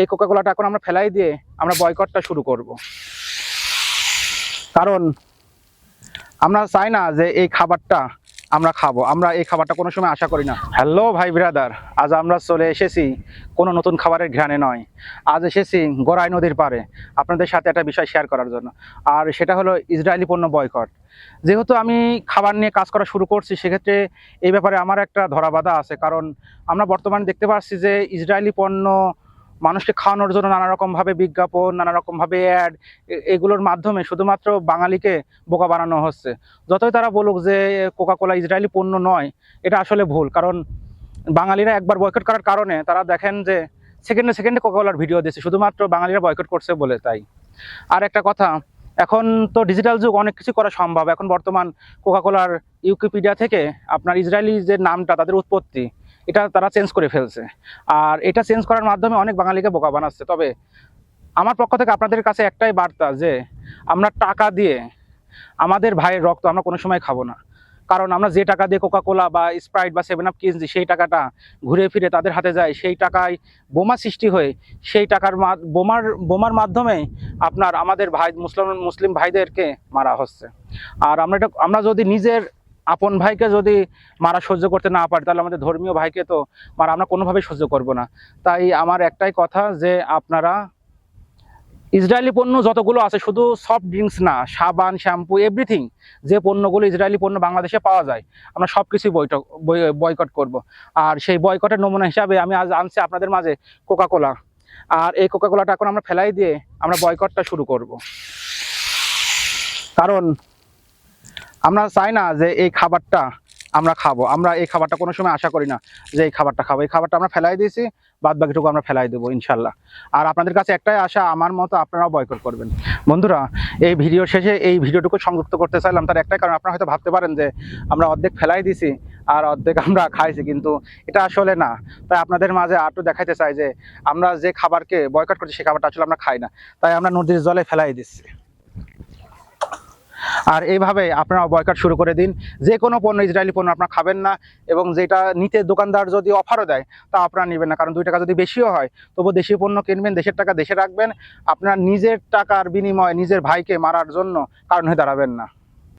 এই কোকা কোলাটা এখন আমরা ফেলাই দিয়ে আমরা বয়কটটা শুরু করব। কারণ আমরা চাই না যে এই খাবারটা আমরা খাব। আমরা এই খাবারটা কোনো সময় আশা করি না। হ্যালো ভাই ব্রাদার আজ আমরা চলে এসেছি কোনো নতুন খাবারের ঘ্রাণে নয়। আজ এসেছি গড়াই নদীর পারে আপনাদের সাথে একটা বিষয় শেয়ার করার জন্য। আর সেটা হলো ইসরায়েলি পণ্য বয়কট যেহেতু আমি খাবার নিয়ে কাজ করা শুরু করছি, সেক্ষেত্রে এই ব্যাপারে আমার একটা ধরাবাধা আছে। কারণ আমরা বর্তমানে দেখতে পাচ্ছি যে ইসরায়েলি পণ্য মানুষকে খাওয়ানোর জন্য নানা রকমভাবে বিজ্ঞাপন নানা রকমভাবে অ্যাড এগুলোর মাধ্যমে শুধুমাত্র বাঙালিকে বোকা বানানো হচ্ছে। যতই তারা বলুক যে কোকা কোলা ইসরায়েলি পণ্য নয়, এটা আসলে ভুল। কারণ বাঙালিরা একবার বয়কট করার কারণে তারা দেখেন যে সেকেন্ডে সেকেন্ডে কোকা কোলার ভিডিও দিচ্ছে। শুধুমাত্র বাঙালিরা বয়কট করছে বলে তাই। আর একটা কথা, এখন তো ডিজিটাল যুগ, অনেক কিছু করা সম্ভব। এখন বর্তমান কোকা কোলার ইউকিপিডিয়া থেকে আপনার ইসরায়েলি যে নামটা, তাদের উৎপত্তি এটা তারা চেঞ্জ করে ফেলছে। আর এটা চেঞ্জ করার মাধ্যমে অনেক বাঙালিকে বোকা বানাচ্ছে। তবে আমার পক্ষ থেকে আপনাদের কাছে একটাই বার্তা যে, আমরা টাকা দিয়ে আমাদের ভাইয়ের রক্ত আমরা কোনো সময় খাব না। কারণ আমরা যে টাকা দিয়ে কোকা কোলা বা স্প্রাইট বা সেভেন আপ কিনছি, সেই টাকাটা ঘুরে ফিরে তাদের হাতে যায়। সেই টাকায় বোমা সৃষ্টি হয়ে সেই টাকার বোমার বোমার মাধ্যমে আপনার আমাদের ভাই মুসলিম মুসলিম ভাইদেরকে মারা হচ্ছে। আর আমরা এটা, আমরা যদি নিজের আপন ভাইকে যদি মারা সহ্য করতে না পারি, তাহলে আমাদের ধর্মীয় ভাইকে তো মারা আমরা কোনোভাবেই সহ্য করব না। তাই আমার একটাই কথা যে আপনারা ইসরায়েলি পণ্য যতগুলো আছে, শুধু সফট ড্রিঙ্কস না, সাবান শ্যাম্পু এভরিথিং যে পণ্যগুলো ইসরায়েলি পণ্য বাংলাদেশে পাওয়া যায়, আমরা সব কিছুই বৈঠক বয়কট করব। আর সেই বয়কটের নমুনা হিসাবে আমি আজ আনছি আপনাদের মাঝে কোকা কোলা আর এই কোকা কোলাটা এখন আমরা ফেলাই দিয়ে আমরা বয়কটটা শুরু করব। কারণ আমরা চাই না যে এই খাবারটা আমরা খাব। আমরা এই খাবারটা কোনো সময় আশা করি না যে এই খাবারটা খাব। এই খাবারটা আমরা ফেলাই দিয়েছি বাদ বাকিটুকু আমরা ফেলাই দেবো, ইনশাল্লাহ। আর আপনাদের কাছে একটাই আশা, আমার মতো আপনারাও বয়কট করবেন। বন্ধুরা, এই ভিডিও শেষে এই ভিডিওটুকু সংযুক্ত করতে চাইলাম, তার একটাই কারণ, আপনারা হয়তো ভাবতে পারেন যে আমরা অর্ধেক ফেলাই দিছি আর অর্ধেক আমরা খাইছি, কিন্তু এটা আসলে না। তাই আপনাদের মাঝে আরটু দেখাইতে চাই যে আমরা যে খাবারকে বয়কট করছি সেই খাবারটা আসলে আমরা খাই না। তাই আমরা নদীর জলে ফেলাই দিচ্ছি আর এইভাবে আপনারা বয়কাট শুরু করে দিন। যে কোনো পণ্য ইসরায়েলি পণ্য আপনারা খাবেন না এবং যেটা নিতে দোকানদার যদি অফারও দেয়, তা আপনারা নেবেন না। কারণ দুই টাকা যদি বেশিও হয় তবু দেশি পণ্য কিনবেন, দেশের টাকা দেশে রাখবেন। আপনার নিজের টাকার বিনিময়ে নিজের ভাইকে মারার জন্য কারণ হয়ে দাঁড়াবেন না।